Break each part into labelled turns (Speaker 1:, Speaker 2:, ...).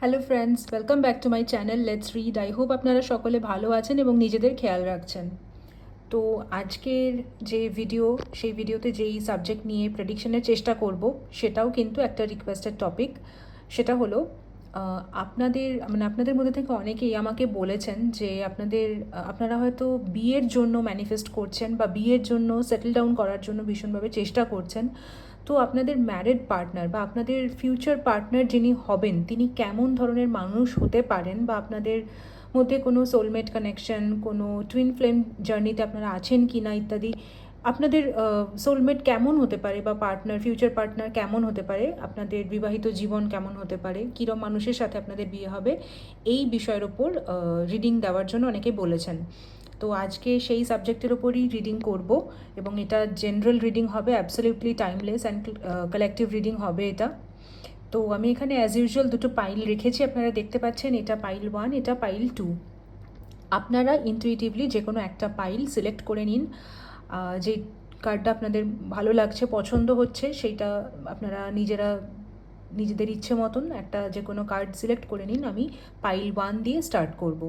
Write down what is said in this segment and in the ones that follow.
Speaker 1: Hello friends welcome back to my channel let's read I hope আপনারা সকলে ভালো আছেন এবং নিজেদের খেয়াল রাখছেন। তো আজকের যে ভিডিও সেই ভিডিওতে যেই সাবজেক্ট নিয়ে প্রেডিকশনের চেষ্টা করব, সেটাও কিন্তু একটা রিকোয়েস্টেড টপিক সেটা হলো আপনাদের মানে আপনাদের মধ্যে থেকে অনেকেই আমাকে বলেছেন যে আপনাদের, আপনারা হয়তো বিয়ের জন্য ম্যানিফেস্ট করছেন বা বিয়ের জন্য সেটেল ডাউন করার জন্য ভীষণভাবে চেষ্টা করছেন। তো আপনাদের ম্যারিড পার্টনার বা আপনাদের ফিউচার পার্টনার যিনি হবেন, তিনি কেমন ধরনের মানুষ হতে পারেন বা আপনাদের মধ্যে কোনো সোলমেট কানেকশন কোনো টুইন ফ্লেম জার্নিতে আপনারা আছেন কি না ইত্যাদি, আপনাদের সোলমেট কেমন হতে পারে বা পার্টনার ফিউচার পার্টনার কেমন হতে পারে, আপনাদের বিবাহিত জীবন কেমন হতে পারে, কীরম মানুষের সাথে আপনাদের বিয়ে হবে, এই বিষয়ের ওপর রিডিং দেওয়ার জন্য অনেকে বলেছেন। তো আজকে সেই সাবজেক্টের ওপরই রিডিং করব এবং এটা জেনারেল রিডিং হবে absolutely timeless and collective reading হবে এটা। তো আমি এখানে অ্যাজ ইউজুয়াল দুটো পাইল রেখেছি, আপনারা দেখতে পাচ্ছেন এটা পাইল ওয়ান এটা পাইল টু আপনারা ইনটুইটিভলি যে কোনো একটা পাইল সিলেক্ট করে নিন যে কার্ডটা আপনাদের ভালো লাগছে, পছন্দ হচ্ছে, সেইটা আপনারা নিজেরা, নিজেদের ইচ্ছে মতন একটা যে কোনো কার্ড সিলেক্ট করে নিন, আমি পাইল ওয়ান দিয়ে স্টার্ট করব।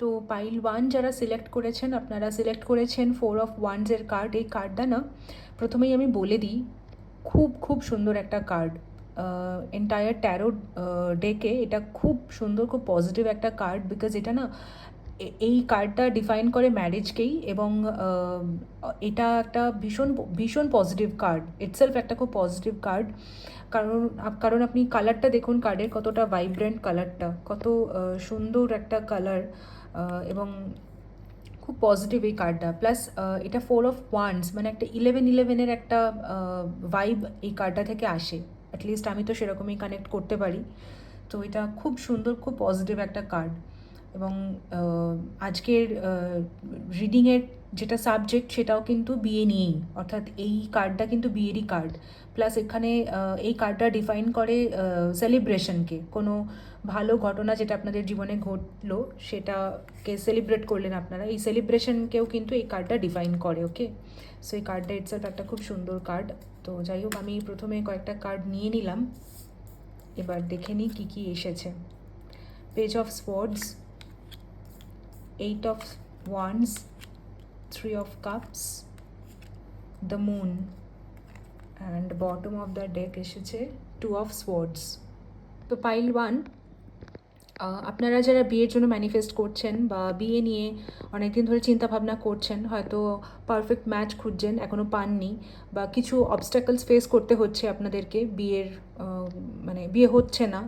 Speaker 1: তো পাইল ওয়ান যারা সিলেক্ট করেছেন, আপনারা সিলেক্ট করেছেন ফোর অফ ওয়ানসের কার্ড এই কার্ডটা না, প্রথমেই আমি বলে দিই, খুব খুব সুন্দর একটা কার্ড এন্টায়ার ট্যারো ডেকে এটা খুব সুন্দর, খুব পজিটিভ একটা কার্ড বিকজ এটা না এই কার্ডটা ডিফাইন করে ম্যারেজকেই এবং এটা একটা ভীষণ ভীষণ পজিটিভ কার্ড ইটসেলফ একটা খুব পজিটিভ কার্ড কারণ কারণ আপনি কালারটা দেখুন কার্ডের কতটা ভাইব্রেন্ট কালারটা কত সুন্দর একটা কালার এবং খুব পজিটিভ এই কার্ডটা প্লাস এটা ফোর অফ ওয়ান্স মানে একটা ইলেভেন ইলেভেনের একটা ভাইব এই কার্ডটা থেকে আসে। অ্যাটলিস্ট আমি তো সেরকমই কানেক্ট করতে পারি। তো এটা খুব সুন্দর, খুব পজিটিভ একটা কার্ড এবং আজকের রিডিংয়ের যেটা সাবজেক্ট সেটাও কিন্তু বিয়ে নিয়েই। অর্থাৎ এই কার্ডটা কিন্তু বিয়েরই কার্ড প্লাস এখানে এই কার্ডটা ডিফাইন করে সেলিব্রেশনকে কোনো ভালো ঘটনা যেটা আপনাদের জীবনে ঘটলো, সেটাকে সেলিব্রেট করলেন আপনারা, এই সেলিব্রেশনকেও কিন্তু এই কার্ডটা ডিফাইন করে ওকে সো এই কার্ডটা ইটসেলফ একটা খুব সুন্দর কার্ড তো যাই হোক, আমি প্রথমে কয়েকটা কার্ড নিয়ে নিলাম। এবার দেখে নিই কী কী এসেছে। Page of sports eight of wands three of cups the moon and bottom of the deck এসেছে টু অফ স্পোর্টস তো পাইল ওয়ান আপনারা যারা বিয়ের জন্য ম্যানিফেস্ট করছেন বা বিয়ে নিয়ে অনেক দিন ধরে চিন্তা ভাবনা করছেন, হয়তো পারফেক্ট ম্যাচ খুঁজছেন এখনও পাননি। বা কিছু অবস্টাকলস ফেস করতে হচ্ছে আপনাদেরকে, বিয়ের মানে বিয়ে হচ্ছে না,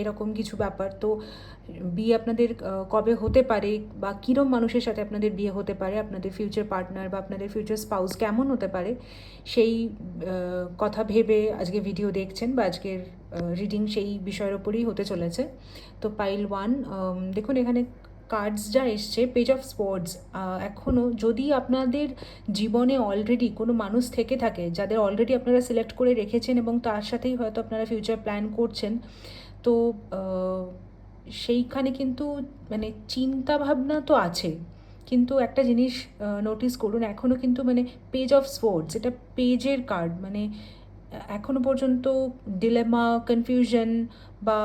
Speaker 1: এরকম কিছু ব্যাপার। তো বিয়ে আপনাদের কবে হতে পারে বা কীরম মানুষের সাথে আপনাদের বিয়ে হতে পারে, আপনাদের ফিউচার পার্টনার বা আপনাদের ফিউচার স্পাউস কেমন হতে পারে, সেই কথা ভেবে আজকে ভিডিও দেখছেন বা আজকের রিডিং সেই বিষয়ের ওপরেই হতে চলেছে। তো পাইল ওয়ান দেখুন এখানে কার্ডস যা এসছে পেজ অফ স্পোর্টস এখনও যদি আপনাদের জীবনে অলরেডি কোনো মানুষ থেকে থাকে, যাদের অলরেডি আপনারা সিলেক্ট করে রেখেছেন এবং তার সাথেই হয়তো আপনারা ফিউচার প্ল্যান করছেন, তো সেইখানে কিন্তু মানে চিন্তা ভাবনা তো আছে। কিন্তু একটা জিনিস নোটিস করুন এখনও কিন্তু মানে পেজ অফ স্পোর্টস এটা পেজের কার্ড মানে এখনও পর্যন্ত ডিলেমা কনফিউশন বা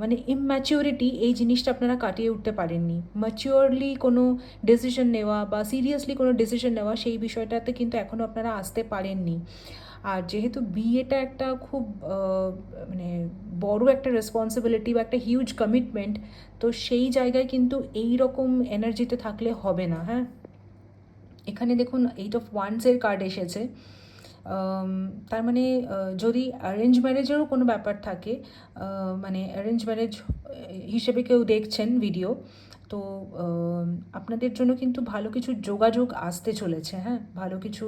Speaker 1: মানে ইম্যাচিউরিটি এই জিনিসটা আপনারা কাটিয়ে উঠতে পারেননি। ম্যাচিওরলি কোনো ডিসিশন নেওয়া বা সিরিয়াসলি কোনো ডিসিশন নেওয়া সেই বিষয়টাতে কিন্তু এখনও আপনারা আসতে পারেননি। আর যেহেতু বিয়েটা একটা খুব মানে বড় একটা রেসপন্সিবিলিটি বা একটা হিউজ কমিটমেন্ট তো সেই জায়গায় কিন্তু এই রকম এনার্জিতে থাকলে হবে না হ্যাঁ? এখানে দেখুন এইট অফ ওয়ান্সের কার্ড এসেছে। তার মানে যদি অ্যারেঞ্জ ম্যারেজেরও কোনো ব্যাপার থাকে মানে অ্যারেঞ্জ ম্যারেজ হিসেবে কেউ দেখছেন ভিডিও তো আপনাদের জন্য কিন্তু ভালো কিছু যোগাযোগ আসতে চলেছে হ্যাঁ? ভালো কিছু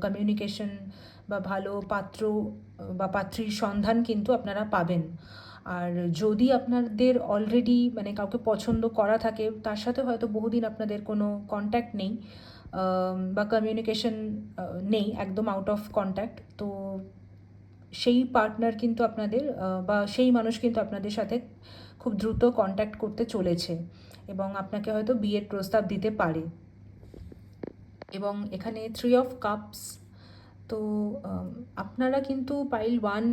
Speaker 1: কমিউনিকেশন বা ভালো পাত্র, বা পাত্রীর সন্ধান কিন্তু আপনারা পাবেন। আর যদি আপনাদের অলরেডি মানে কাউকে পছন্দ করা থাকে, তার সাথে হয়তো বহুদিন আপনাদের কোনো কন্ট্যাক্ট নেই বা কমিউনিকেশন নেই, একদম আউট অফ কন্ট্যাক্ট তো সেই পার্টনার কিন্তু আপনাদের বা সেই মানুষ কিন্তু আপনাদের সাথে খুব দ্রুত কন্ট্যাক্ট করতে চলেছে এবং আপনাকে হয়তো বিয়ের প্রস্তাব দিতে পারে। এবং এখানে থ্রি অফ কাপস তো আপনারা কিন্তু পাইল ওয়ান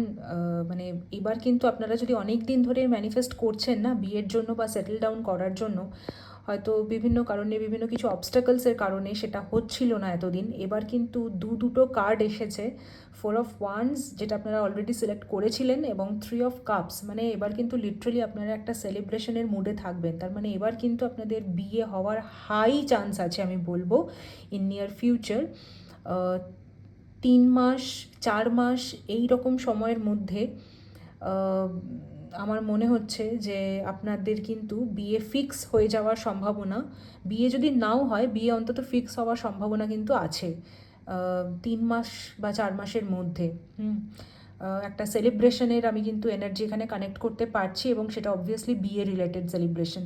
Speaker 1: মানে এবার কিন্তু আপনারা যদি অনেক দিন ধরে ম্যানিফেস্ট করছেন না বিয়ের জন্য বা সেটেল ডাউন করার জন্য হয়তো বিভিন্ন কারণে, বিভিন্ন কিছু অবস্টাকলসের কারণে সেটা হচ্ছিল না এতদিন। এবার কিন্তু দু দুটো কার্ড এসেছে। ফোর অফ ওয়ান্স যেটা আপনারা অলরেডি সিলেক্ট করেছিলেন, এবং থ্রি অফ কাপস মানে এবার কিন্তু লিটারালি আপনারা একটা সেলিব্রেশনের মুডে থাকবেন। তার মানে এবার কিন্তু আপনাদের বিয়ে হওয়ার হাই চান্স আছে, আমি বলব ইন নিয়ার ফিউচার তিন মাস, চার মাস, এই রকম সময়ের মধ্যে আমার মনে হচ্ছে যে আপনাদের কিন্তু বিয়ে ফিক্স হয়ে যাওয়ার সম্ভাবনা, বিয়ে যদি নাও হয়, বিয়ে অন্তত ফিক্স হওয়ার সম্ভাবনা কিন্তু আছে। তিন মাস বা চার মাসের মধ্যে, হুম। একটা সেলিব্রেশনের আমি কিন্তু এনার্জি এখানে কানেক্ট করতে পারছি এবং সেটা অবভিয়াসলি বিয়ে রিলেটেড সেলিব্রেশন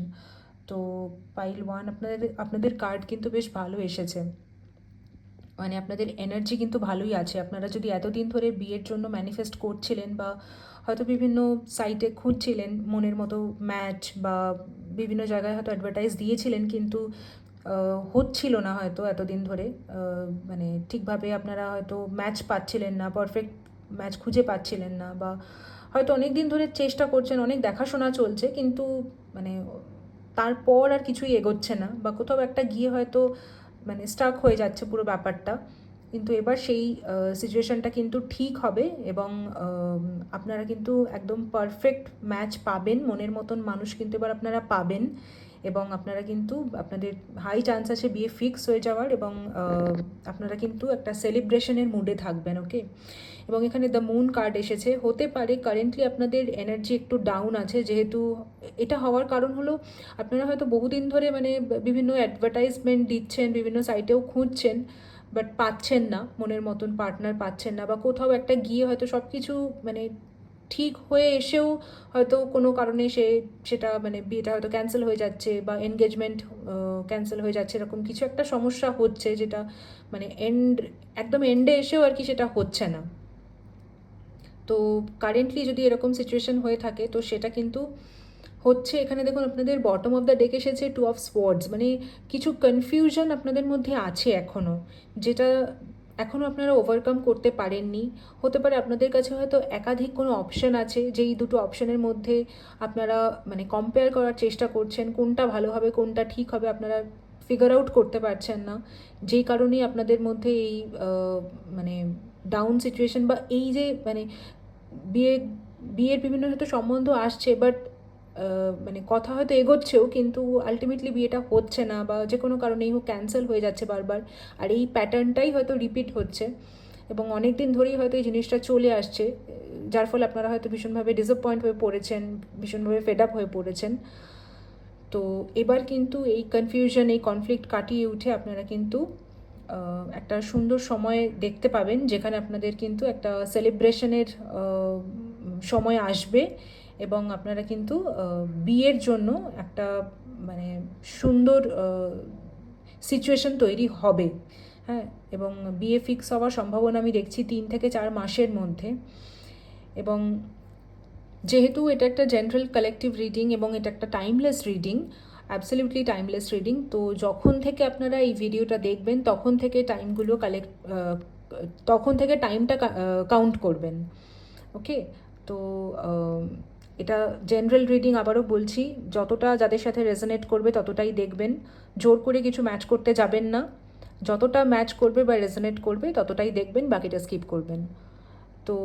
Speaker 1: তো পাইল ওয়ান আপনাদের আপনাদের কার্ড কিন্তু বেশ ভালো এসেছে। মানে আপনাদের এনার্জি কিন্তু ভালোই আছে। আপনারা যদি এতদিন ধরে বিয়ের জন্য ম্যানিফেস্ট করছিলেন বা হয়তো বিভিন্ন সাইটে খুঁজছিলেন, মনের মতো ম্যাচ বা বিভিন্ন জায়গায় হয়তো অ্যাডভার্টাইজ দিয়েছিলেন, কিন্তু হচ্ছিল না হয়তো এতদিন ধরে। মানে ঠিকভাবে আপনারা হয়তো ম্যাচ পাচ্ছিলেন না পারফেক্ট ম্যাচ খুঁজে পাচ্ছিলেন না বা হয়তো অনেক দিন ধরে চেষ্টা করছেন, অনেক দেখাশোনা চলছে, কিন্তু মানে তারপর আর কিছুই এগোচ্ছে না বা কোথাও একটা গিয়ে হয়তো মানে স্টাক হয়ে যাচ্ছে পুরো ব্যাপারটা। কিন্তু এবার সেই সিচুয়েশনটা কিন্তু ঠিক হবে এবং আপনারা কিন্তু একদম পারফেক্ট ম্যাচ পাবেন। মনের মতন মানুষ কিন্তু এবার আপনারা পাবেন এবং আপনারা কিন্তু আপনাদের হাই চান্স আছে বিয়ে ফিক্স হয়ে যাওয়ার এবং আপনারা কিন্তু একটা সেলিব্রেশনের মুডে থাকবেন ওকে এবং এখানে দ্য মুন কার্ড এসেছে। হতে পারে কারেন্টলি আপনাদের এনার্জি একটু ডাউন আছে, যেহেতু এটা হওয়ার কারণ হলো আপনারা হয়তো বহুদিন ধরে মানে বিভিন্ন অ্যাডভার্টাইজমেন্ট দিচ্ছেন, বিভিন্ন সাইটেও খুঁজছেন। বাট পাচ্ছেন না, মনের মতন পার্টনার পাচ্ছেন না বা কোথাও একটা গিয়ে হয়তো সব কিছু মানে ঠিক হয়ে এসেও হয়তো কোনো কারণে সে সেটা মানে বিয়েটা হয়তো ক্যান্সেল হয়ে যাচ্ছে বা এনগেজমেন্ট ক্যান্সেল হয়ে যাচ্ছে এরকম কিছু একটা সমস্যা হচ্ছে যেটা মানে এন্ড একদম এন্ডে এসেও আর কি সেটা হচ্ছে না। তো কারেন্টলি যদি এরকম সিচুয়েশন হয়ে থাকে তো সেটা কিন্তু হচ্ছে, এখানে দেখুন আপনাদের বটম অফ দ্য ডেক এসেছে টু অফ স্পোর্টস মানে কিছু কনফিউশন আপনাদের মধ্যে আছে এখনও যেটা এখনও আপনারা ওভারকাম করতে পারেননি। হতে পারে আপনাদের কাছে হয়তো একাধিক কোনো অপশন আছে, যেই দুটো অপশনের মধ্যে আপনারা মানে কম্পেয়ার করার চেষ্টা করছেন, কোনটা ভালো হবে কোনটা ঠিক হবে আপনারা ফিগার আউট করতে পারছেন না। যেই কারণেই আপনাদের মধ্যে এই মানে ডাউন সিচুয়েশন বা এই যে মানে বিয়ে, বিয়ের বিভিন্ন হয়তো সম্বন্ধ আসছে বাট মানে কথা হয়তো এগোচ্ছেও, কিন্তু আলটিমেটলি বিয়েটা হচ্ছে না বা যে কোনো কারণেই হোক ক্যান্সেল হয়ে যাচ্ছে বারবার। আর এই প্যাটার্নটাই হয়তো রিপিট হচ্ছে এবং অনেক দিন ধরেই হয়তো এই জিনিসটা চলে আসছে, যার ফলে আপনারা হয়তো ভীষণভাবে ডিসঅ্যাপয়েন্ট হয়ে পড়েছেন, ভীষণভাবে ফেড আপ হয়ে পড়েছেন। তো এবার কিন্তু এই কনফিউশন এই কনফ্লিক্ট কাটিয়ে উঠে আপনারা কিন্তু একটা সুন্দর সময় দেখতে পাবেন, যেখানে আপনাদের কিন্তু একটা সেলিব্রেশনের সময় আসবে। এবং আপনারা কিন্তু বিয়ের জন্য একটা মানে সুন্দর সিচুয়েশন তৈরি হবে। হ্যাঁ এবং বিয়ে ফিক্স হওয়ার সম্ভাবনা আমি দেখছি তিন থেকে চার মাসের মধ্যে। এবং যেহেতু এটা একটা জেনারেল কালেকটিভ রিডিং এবং এটা একটা timeless reading absolutely timeless reading তো যখন থেকে আপনারা এই ভিডিওটা দেখবেন, তখন থেকে টাইমগুলো কালেক্ট তখন থেকে টাইমটা কাউন্ট করবেন। ওকে তো এটা জেনারেল রিডিং আবারও বলছি, যতটা যাদের সাথে রেজনেট করবে ততটাই দেখবেন। জোর করে কিছু ম্যাচ করতে যাবেন না। যতটা ম্যাচ করবে বা রেজনেট করবে ততটাই দেখবেন, বাকিটা স্কিপ করবেন। তো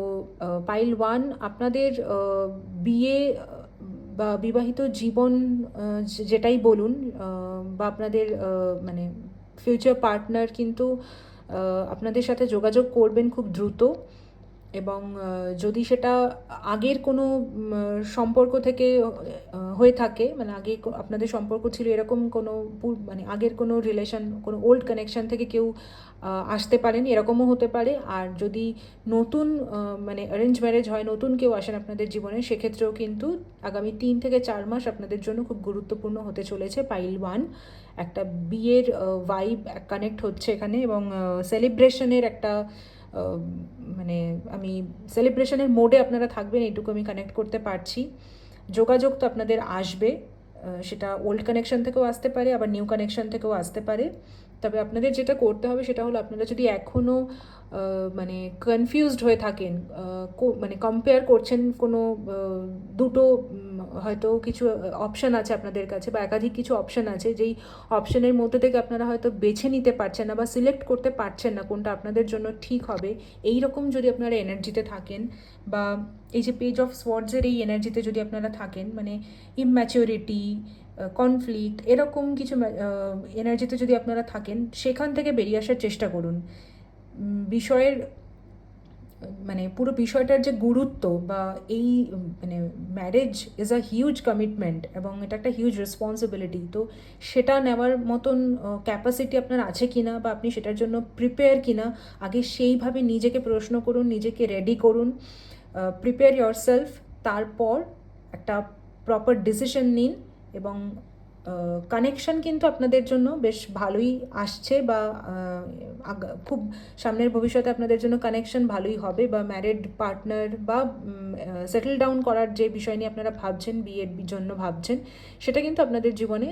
Speaker 1: পাইল ওয়ান আপনাদের বিয়ে, বা বিবাহিত জীবন যেটাই বলুন বা আপনাদের মানে ফিউচার পার্টনার কিন্তু আপনাদের সাথে যোগাযোগ করবেন খুব দ্রুত। এবং যদি সেটা আগের কোনো সম্পর্ক থেকে হয়ে থাকে মানে আগে আপনাদের সম্পর্ক ছিল এরকম কোনো মানে আগের কোনো রিলেশন কোনো ওল্ড কানেকশন থেকে কেউ আসতে পারেন, এরকমও হতে পারে। আর যদি নতুন মানে অ্যারেঞ্জ ম্যারেজ হয়, নতুন কেউ আসেন আপনাদের জীবনে, সেক্ষেত্রেও কিন্তু আগামী তিন থেকে চার মাস আপনাদের জন্য খুব গুরুত্বপূর্ণ হতে চলেছে পাইল ওয়ান একটা বিয়ের ভাইব কানেক্ট হচ্ছে এখানে এবং সেলিব্রেশনের একটা মানে আমি সেলিব্রেশনের মোডে আপনারা থাকবেন, এইটুকু আমি কানেক্ট করতে পারছি। যোগাযোগ তো আপনাদের আসবে সেটা ওল্ড কানেকশন থেকেও আসতে পারে, আবার নিউ কানেকশন থেকেও আসতে পারে। তবে আপনাদের যেটা করতে হবে সেটা হলো আপনারা যদি এখনও মানে কনফিউজড হয়ে থাকেন মানে কম্পেয়ার করছেন কোনো দুটো হয়তো কিছু অপশান আছে আপনাদের কাছে বা একাধিক কিছু অপশান আছে, যেই অপশানের মধ্যে থেকে আপনারা হয়তো বেছে নিতে পারছেন না বা সিলেক্ট করতে পারছেন না কোনটা আপনাদের জন্য ঠিক হবে। এই রকম যদি আপনারা এনার্জিতে থাকেন বা এই যে পেজ অফ সোয়ার্ডসের এই এনার্জিতে যদি আপনারা থাকেন মানে ইম্যাচিউরিটি কনফ্লিক্ট এরকম কিছু এনার্জিতে যদি আপনারা থাকেন, সেখান থেকে বেরিয়ে আসার চেষ্টা করুন। বিষয়ের মানে পুরো বিষয়টার যে গুরুত্ব বা এই মানে marriage is a huge commitment এবং এটা একটা হিউজ রেসপন্সিবিলিটি তো সেটা নেওয়ার মতন ক্যাপাসিটি আপনার আছে কিনা বা আপনি সেটার জন্য প্রিপেয়ার কিনা, আগে সেইভাবে নিজেকে প্রশ্ন করুন, নিজেকে রেডি করুন প্রিপেয়ার ইয়োর সেলফ তারপর একটা প্রপার ডিসিশন নিন এবং কানেকশন কিন্তু আপনাদের জন্য বেশ ভালোই আসছে বা খুব সামনের ভবিষ্যতে আপনাদের জন্য কানেকশন ভালোই হবে বা ম্যারিড পার্টনার বা সেটেল ডাউন করার যে বিষয় নিয়ে আপনারা ভাবছেন, বিয়ের জন্য ভাবছেন, সেটা কিন্তু আপনাদের জীবনে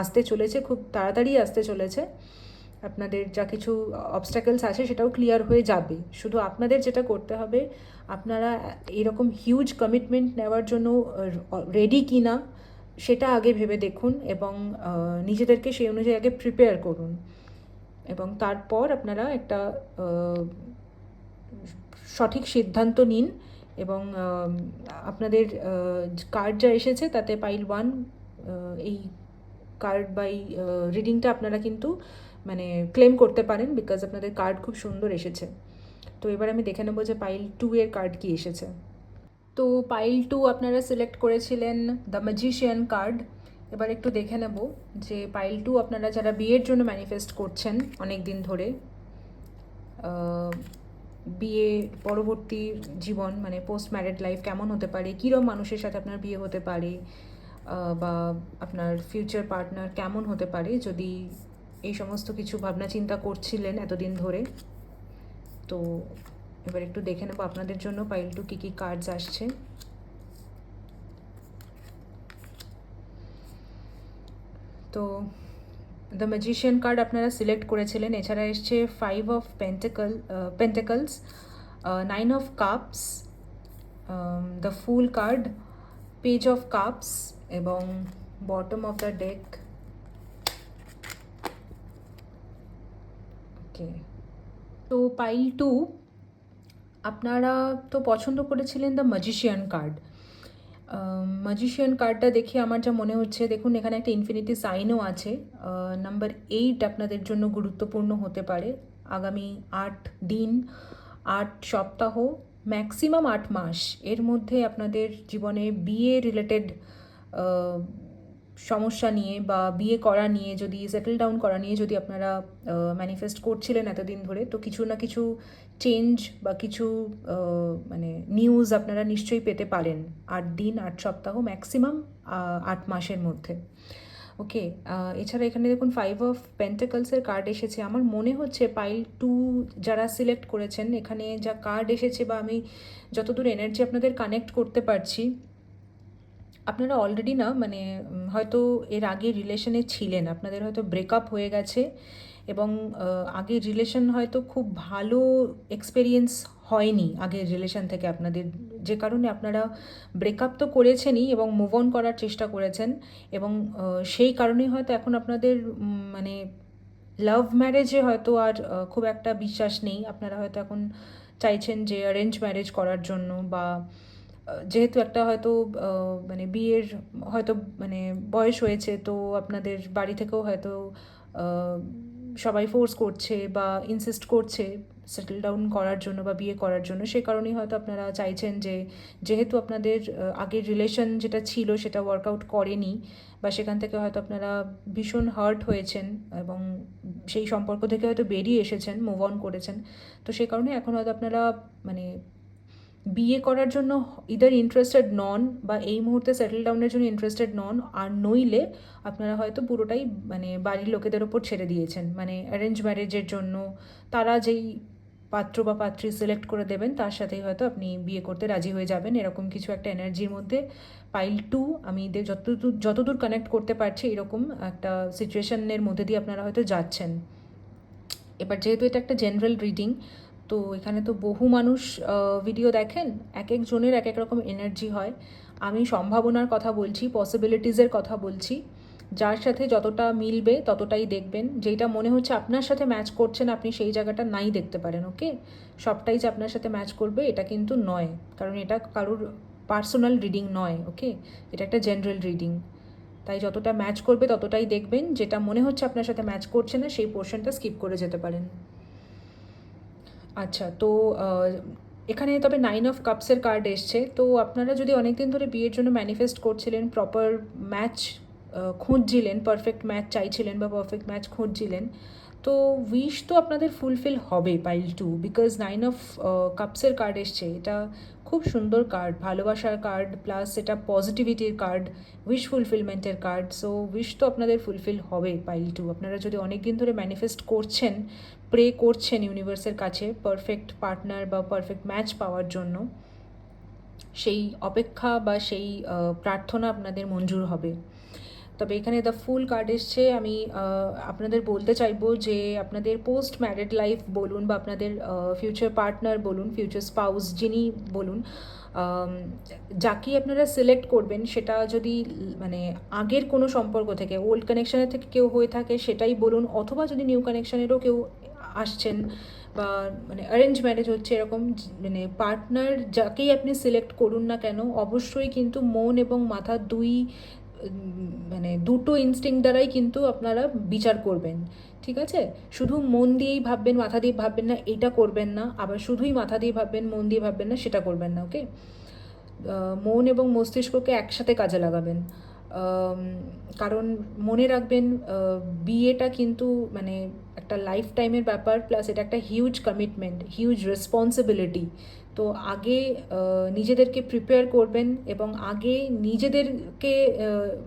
Speaker 1: আসতে চলেছে, খুব তাড়াতাড়ি আসতে চলেছে। আপনাদের যা কিছু অবস্ট্যাকলস আছে সেটাও ক্লিয়ার হয়ে যাবে। শুধু আপনাদের যেটা করতে হবে, আপনারা এরকম হিউজ কমিটমেন্ট নেওয়ার জন্য রেডি কিনা সেটা আগে ভেবে দেখুন এবং নিজেদেরকে সেই অনুযায়ী আগে প্রিপেয়ার করুন। এবং তারপর আপনারা একটা সঠিক সিদ্ধান্ত নিন এবং আপনাদের কার্ড যা এসেছে তাতে পাইল ওয়ান এই কার্ড বাই রিডিংটা আপনারা কিন্তু মানে ক্লেম করতে পারেন বিকজ আপনাদের কার্ড খুব সুন্দর এসেছে। তো এবার আমি দেখে নেব যে পাইল টু এর কার্ড কি এসেছে। তো পাইল টু আপনারা সিলেক্ট করেছিলেন দ্য ম্যাজিশিয়ান কার্ড এবার একটু দেখে নেব যে পাইল টু আপনারা যারা বিয়ের জন্য ম্যানিফেস্ট করছেন অনেক দিন ধরে বিয়ে পরবর্তী জীবন মানে পোস্ট ম্যারিড লাইফ কেমন হতে পারে কীরকম মানুষের সাথে আপনার বিয়ে হতে পারে বা আপনার ফিউচার পার্টনার কেমন হতে পারে, যদি এই সমস্ত কিছু ভাবনা চিন্তা করছিলেন এতদিন ধরে। তো এবার একটু দেখে নেব আপনাদের জন্য পাইল টু কী কী কার্ডস আসছে। তো দ্য ম্যাজিশিয়ান কার্ড আপনারা সিলেক্ট করেছিলেন, এছাড়া এসছে five of pentacle pentacles nine of cups the fool card page of cups এবং bottom of the deck okay তো পাইল টু আপনারা তো পছন্দ করেছিলেন দ্য ম্যাজিশিয়ান কার্ড ম্যাজিশিয়ান কার্ডটা দেখে আমার যা মনে হচ্ছে, দেখুন, এখানে একটা ইনফিনিটি সাইনও আছে। নাম্বার এইট আপনাদের জন্য গুরুত্বপূর্ণ হতে পারে। আগামী আট দিন, আট সপ্তাহ ম্যাক্সিমাম আট মাস। এর মধ্যে আপনাদের জীবনে বিয়ে রিলেটেড সমস্যা নিয়ে বা বিয়ে করা নিয়ে, যদি সেটেল ডাউন করা নিয়ে যদি আপনারা ম্যানিফেস্ট করছিলেন এতদিন ধরে, তো কিছু না কিছু চেঞ্জ বা কিছু মানে নিউজ আপনারা নিশ্চয়ই পেতে পারেন আট দিন, আট সপ্তাহ ম্যাক্সিমাম আট মাসের মধ্যে। ওকে এছাড়া এখানে দেখুন ফাইভ অফ পেন্টাকলসের কার্ড এসেছে। আমার মনে হচ্ছে পাইল টু যারা সিলেক্ট করেছেন, এখানে যা কার্ড এসেছে বা আমি যতদূর এনার্জি আপনাদের কানেক্ট করতে পারছি আপনারা অলরেডি না মানে হয়তো এর আগে রিলেশনে ছিলেন, আপনাদের হয়তো ব্রেকআপ হয়ে গেছে এবং আগের রিলেশন হয়তো খুব ভালো এক্সপেরিয়েন্স হয়নি আগের রিলেশন থেকে আপনাদের, যে কারণে আপনারা ব্রেকআপ তো করেছেনই এবং মুভ অন করার চেষ্টা করেছেন এবং সেই কারণেই হয়তো এখন আপনাদের মানে লাভ ম্যারেজে হয়তো আর খুব একটা বিশ্বাস নেই। আপনারা হয়তো এখন চাইছেন যে অ্যারেঞ্জ ম্যারেজ করার জন্য বা যেহেতু একটা হয়তো মানে বিয়ের হয়তো মানে বয়স হয়েছে, তো আপনাদের বাড়ি থেকেও হয়তো সবাই ফোর্স করছে বা ইনসিস্ট করছে সেটেল ডাউন করার জন্য বা বিয়ে করার জন্য। সে কারণেই হয়তো আপনারা চাইছেন যে, যেহেতু আপনাদের আগের রিলেশন যেটা ছিল সেটা ওয়ার্কআউট করেনি বা সেখান থেকে হয়তো আপনারা ভীষণ হার্ট হয়েছেন এবং সেই সম্পর্ক থেকে হয়তো বেরিয়ে এসেছেন মুভ অন করেছেন। তো সে কারণে এখন হয়তো আপনারা মানে বিয়ে করার জন্য ইদার ইন্টারেস্টেড নন বা এই মুহূর্তে সেটেল ডাউনের জন্য ইন্টারেস্টেড নন আর নইলে আপনারা হয়তো পুরোটাই মানে বাড়ির লোকেদের ওপর ছেড়ে দিয়েছেন। মানে অ্যারেঞ্জ ম্যারেজের জন্য তারা যেই পাত্র বা পাত্রী সিলেক্ট করে দেবেন, তার সাথেই হয়তো আপনি বিয়ে করতে রাজি হয়ে যাবেন। এরকম কিছু একটা এনার্জির মধ্যে পাইল টু আমি যতদূর যতদূর কানেক্ট করতে পারছি এরকম একটা সিচুয়েশনের মধ্যে দিয়ে আপনারা হয়তো যাচ্ছেন। এবার যেহেতু এটা একটা জেনারেল রিডিং তো এখানে তো বহু মানুষ ভিডিও দেখেন এক একজনের এক এক রকম এনার্জি হয়। আমি সম্ভাবনার কথা বলছি পসিবিলিটিসের কথা বলছি। যার সাথে যতটা মিলবে ততটাই দেখবেন। যেটা মনে হচ্ছে আপনার সাথে ম্যাচ করছেন আপনি সেই জায়গাটা নাই দেখতে পারেন ওকে সবটাই যে আপনার সাথে ম্যাচ করবে এটা কিন্তু নয়। কারণ এটা কারোর পার্সোনাল রিডিং নয় ওকে এটা একটা জেনারেল রিডিং তাই যতটা ম্যাচ করবে ততটাই দেখবেন। যেটা মনে হচ্ছে আপনার সাথে ম্যাচ করছে না, সেই পোর্শনটা স্কিপ করে যেতে পারেন। আচ্ছা তো এখানে তবে নাইন অফ কাপসের কার্ড এসছে। তো আপনারা যদি অনেকদিন ধরে বিয়ের জন্য ম্যানিফেস্ট করছিলেন প্রপার ম্যাচ খুঁজছিলেন পারফেক্ট ম্যাচ চাইছিলেন বা পারফেক্ট ম্যাচ খুঁজছিলেন, তো উইশ তো আপনাদের ফুলফিল হবে pile two because nine of কাপসের card এসছে। এটা খুব সুন্দর কার্ড ভালোবাসার কার্ড প্লাস এটা পজিটিভিটির কার্ড উইশ ফুলফিলমেন্টের কার্ড সো উইশ তো আপনাদের ফুলফিল হবে পাইল টু আপনারা যদি অনেক দিন ধরে ম্যানিফেস্ট করছেন প্রে করছেন ইউনিভার্সের কাছে পারফেক্ট পার্টনার বা পারফেক্ট ম্যাচ পাওয়ার জন্য, সেই অপেক্ষা বা সেই প্রার্থনা আপনাদের মঞ্জুর হবে। তবে এখানে দ্য ফুল কার্ড এসছে। আমি আপনাদের বলতে চাইব যে আপনাদের পোস্ট ম্যারিড লাইফ বলুন বা আপনাদের ফিউচার পার্টনার বলুন ফিউচার স্পাউস যিনি বলুন যাকে আপনারা সিলেক্ট করবেন সেটা যদি মানে আগের কোনো সম্পর্ক থেকে ওল্ড কানেকশানের থেকে কেউ হয়ে থাকে সেটাই বলুন, অথবা যদি নিউ কানেকশানেরও কেউ আসছেন বা মানে অ্যারেঞ্জ ম্যারেজ হচ্ছে এরকম মানে পার্টনার যাকেই আপনি সিলেক্ট করুন না কেন, অবশ্যই কিন্তু মন এবং মাথা দুই মানে দুটো ইনস্টিং দ্বারাই কিন্তু আপনারা বিচার করবেন, ঠিক আছে? শুধু মন দিয়েই ভাববেন, মাথা দিয়ে ভাববেন না, এটা করবেন না, আবার শুধুই মাথা দিয়ে ভাববেন, মন দিয়ে ভাববেন না, সেটা করবেন না ওকে মন এবং মস্তিষ্ককে একসাথে কাজে লাগাবেন। কারণ মনে রাখবেন বিয়েটা কিন্তু মানে একটা লাইফ টাইমের ব্যাপার প্লাস এটা একটা হিউজ কমিটমেন্ট হিউজ রেসপন্সিবিলিটি তো আগে নিজেদেরকে প্রিপেয়ার করবেন এবং আগে নিজেদেরকে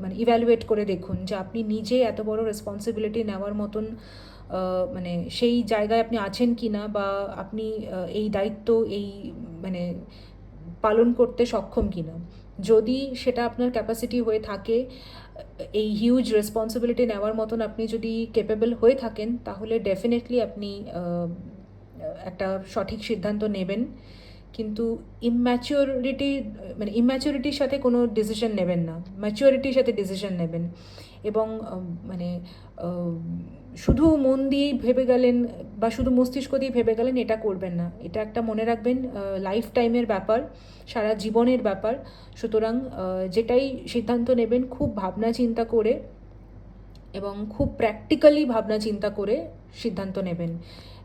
Speaker 1: মানে ইভ্যালুয়েট করে দেখুন যে আপনি নিজে এত বড় রেসপন্সিবিলিটি নেওয়ার মতন মানে সেই জায়গায় আপনি আছেন কি না বা আপনি এই দায়িত্ব, এই মানে পালন করতে সক্ষম কি না যদি সেটা আপনার ক্যাপাসিটি হয়ে থাকে, এই হিউজ রেসপন্সিবিলিটি নেওয়ার মতন আপনি যদি কেপেবল হয়ে থাকেন, তাহলে ডেফিনেটলি আপনি একটা সঠিক সিদ্ধান্ত নেবেন। কিন্তু ইম্যাচিওরিটি মানে ইম্যাচিওরিটির সাথে কোনো ডিসিশন নেবেন না। ম্যাচিওরিটির সাথে ডিসিশন নেবেন। এবং মানে শুধু মন দিয়েই ভেবে গেলেন বা শুধু মস্তিষ্ক দিয়ে ভেবে গেলেন এটা করবেন না। এটা একটা মনে রাখবেন লাইফ টাইমের ব্যাপার, সারা জীবনের ব্যাপার। সুতরাং যেটাই সিদ্ধান্ত নেবেন, খুব ভাবনা চিন্তা করে এবং খুব প্র্যাকটিক্যালি ভাবনা চিন্তা করে সিদ্ধান্ত নেবেন।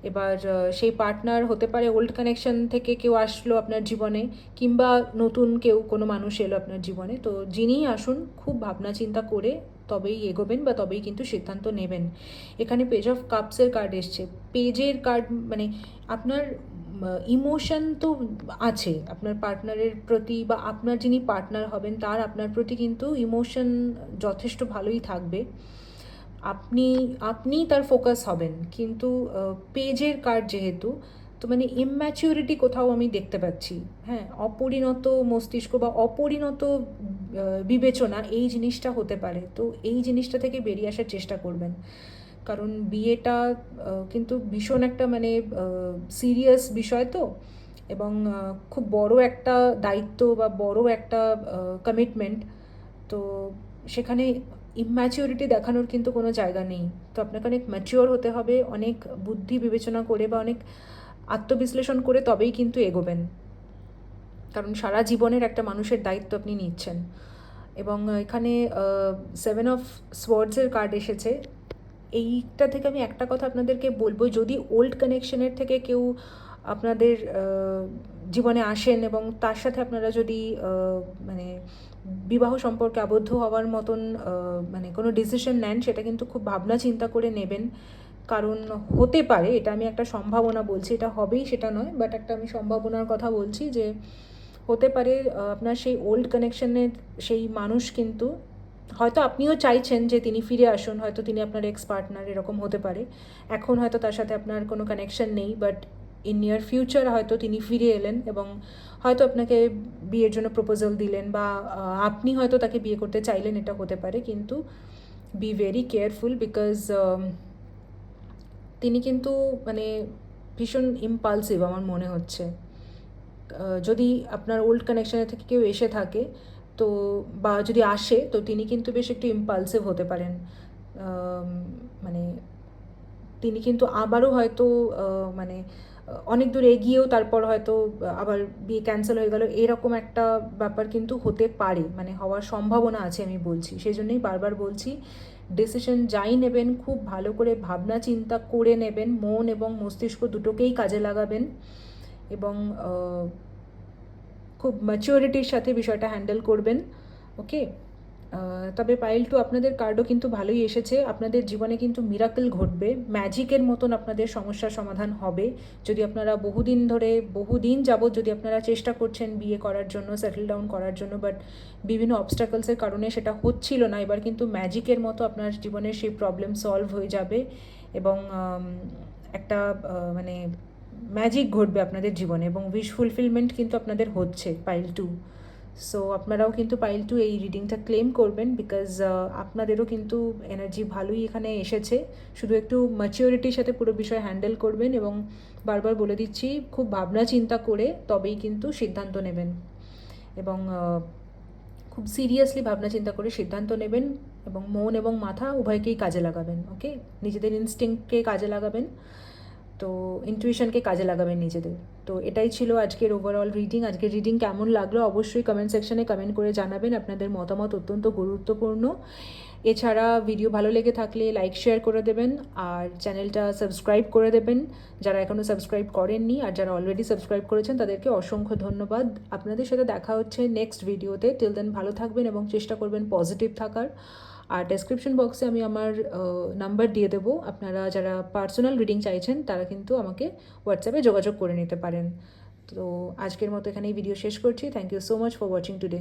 Speaker 1: এবার সেই পার্টনার হতে পারে ওল্ড কানেকশন থেকে কেউ আসলো আপনার জীবনে, কিংবা নতুন কেউ, কোনো মানুষ এলো আপনার জীবনে। তো যিনিই আসুন, খুব ভাবনা চিন্তা করে তবেই এগোবেন বা তবেই কিন্তু সিদ্ধান্ত নেবেন। এখানে পেজ অফ কাপসের কার্ড এসছে। পেজের কার্ড মানে আপনার ইমোশন তো আছে। আপনার পার্টনারের প্রতি বা আপনার যিনি পার্টনার হবেন, তার আপনার প্রতি কিন্তু ইমোশন যথেষ্ট ভালোই থাকবে। আপনি আপনি তার ফোকাস হবেন। কিন্তু পেজের কার্ড যেহেতু, তো মানে ইম্যাচিউরিটি কোথাও আমি দেখতে পাচ্ছি। হ্যাঁ অপরিণত মস্তিষ্ক বা অপরিণত বিবেচনা এই জিনিসটা হতে পারে। তো এই জিনিসটা থেকে বেরিয়ে আসার চেষ্টা করবেন। কারণ বিয়েটা কিন্তু ভীষণ একটা মানে সিরিয়াস বিষয় তো। এবং খুব বড় একটা দায়িত্ব বা বড় একটা কমিটমেন্ট তো সেখানে ইম্যাচিউরিটি দেখানোর কিন্তু কোনো জায়গা নেই। তো আপনাকে অনেক ম্যাচিওর হতে হবে, অনেক বুদ্ধি বিবেচনা করে বা অনেক আত্মবিশ্লেষণ করে তবেই কিন্তু এগোবেন। কারণ সারা জীবনের একটা মানুষের দায়িত্ব আপনি নিচ্ছেন। এবং এখানে সেভেন অফ সোয়ার্ডসের কার্ড এসেছে। এইটা থেকে আমি একটা কথা আপনাদেরকে বলব, যদি ওল্ড কানেকশনের থেকে কেউ আপনাদের জীবনে আসেন এবং তার সাথে আপনারা যদি মানে বিবাহ সম্পর্কে আবদ্ধ হওয়ার মতন মানে কোনো ডিসিশন নেন, সেটা কিন্তু খুব ভাবনা চিন্তা করে নেবেন। কারণ হতে পারে, এটা আমি একটা সম্ভাবনা বলছি, এটা হবেই সেটা নয় বাট একটা আমি সম্ভাবনার কথা বলছি যে হতে পারে আপনার সেই ওল্ড কানেকশনের সেই মানুষ কিন্তু, হয়তো আপনিও চাইছেন যে তিনি ফিরে আসুন, হয়তো তিনি আপনার এক্স পার্টনার এরকম হতে পারে। এখন হয়তো তার সাথে আপনার কোনো কানেকশন নেই বাট ইন নিয়ার ফিউচার হয়তো তিনি ফিরে এলেন এবং হয়তো আপনাকে বিয়ের জন্য প্রপোজাল দিলেন বা আপনি হয়তো তাকে বিয়ে করতে চাইলেন, এটা হতে পারে। কিন্তু বি ভেরি কেয়ারফুল বিকজ তিনি কিন্তু মানে ভীষণ ইম্পালসিভ আমার মনে হচ্ছে। যদি আপনার ওল্ড কানেকশানে থেকে কেউ এসে থাকে, তো বা যদি আসে, তো তিনি কিন্তু বেশ একটু ইম্পালসিভ হতে পারেন। মানে তিনি কিন্তু আবারও হয়তো মানে অনেক দূর এগিয়েও তারপর হয়তো, আবার বিয়ে ক্যান্সেল হয়ে গেল, এরকম একটা ব্যাপার কিন্তু হতে পারে। মানে হওয়ার সম্ভাবনা আছে আমি বলছি। সেই জন্যই বারবার বলছি ডিসিশন যাই নেবেন, খুব ভালো করে ভাবনা চিন্তা করে নেবেন। মন এবং মস্তিষ্ক দুটোকেই কাজে লাগাবেন এবং খুব ম্যাচিওরিটির সাথে বিষয়টা হ্যান্ডেল করবেন। ওকে তবে পাইল টু, আপনাদের কার্ডও কিন্তু ভালোই এসেছে। আপনাদের জীবনে কিন্তু মিরাকল ঘটবে। ম্যাজিকের মতন আপনাদের সমস্যার সমাধান হবে। যদি আপনারা বহুদিন ধরে, বহুদিন যাবৎ যদি আপনারা চেষ্টা করছেন বিয়ে করার জন্য সেটেল ডাউন করার জন্য বাট বিভিন্ন অবস্টাকলসের কারণে সেটা হচ্ছিল না, এবার কিন্তু ম্যাজিকের মতো আপনার জীবনের সেই প্রবলেম সলভ হয়ে যাবে এবং একটা মানে ম্যাজিক ঘটবে আপনাদের জীবনে এবং উইশ ফুলফিলমেন্ট কিন্তু আপনাদের হচ্ছে পাইল টু। সো আপনারাও কিন্তু পাইল টু এই রিডিংটা ক্লেম করবেন বিকজ আপনাদেরও কিন্তু এনার্জি ভালোই এখানে এসেছে। শুধু একটু ম্যাচিওরিটির সাথে পুরো বিষয় হ্যান্ডেল করবেন এবং বারবার বলে দিচ্ছি, খুব ভাবনা চিন্তা করে তবেই কিন্তু সিদ্ধান্ত নেবেন। এবং খুব সিরিয়াসলি ভাবনা চিন্তা করে সিদ্ধান্ত নেবেন এবং মন এবং মাথা উভয়কেই কাজে লাগাবেন ওকে নিজেদের ইনস্টিংকে কাজে লাগাবেন। তো ইনটুইশনকে কাজে লাগাবেন নিজেদের। তো এটাই ছিল আজকের ওভারঅল রিডিং আজকের রিডিং কেমন লাগল অবশ্যই কমেন্ট সেকশানে কমেন্ট করে জানাবেন। আপনাদের মতামত অত্যন্ত গুরুত্বপূর্ণ। এছাড়া ভিডিও ভালো লেগে থাকলে লাইক শেয়ার করে দেবেন আর চ্যানেলটা সাবস্ক্রাইব করে দেবেন। যারা এখনও সাবস্ক্রাইব করেননি আর যারা অলরেডি সাবস্ক্রাইব করেছেন, তাদেরকে অসংখ্য ধন্যবাদ। আপনাদের সাথে দেখা হচ্ছে নেক্সট ভিডিওতে টিল দেন ভালো থাকবেন এবং চেষ্টা করবেন পজিটিভ থাকার। আর ডেসক্রিপশন বক্সে আমি আমার নাম্বার দিয়ে দেবো। আপনারা যারা পার্সোনাল রিডিং চাইছেন, তারা কিন্তু আমাকে হোয়াটসঅ্যাপে যোগাযোগ করে নিতে পারেন। তো আজকের মতো এখানেই ভিডিও শেষ করছি। Thank you so much for watching today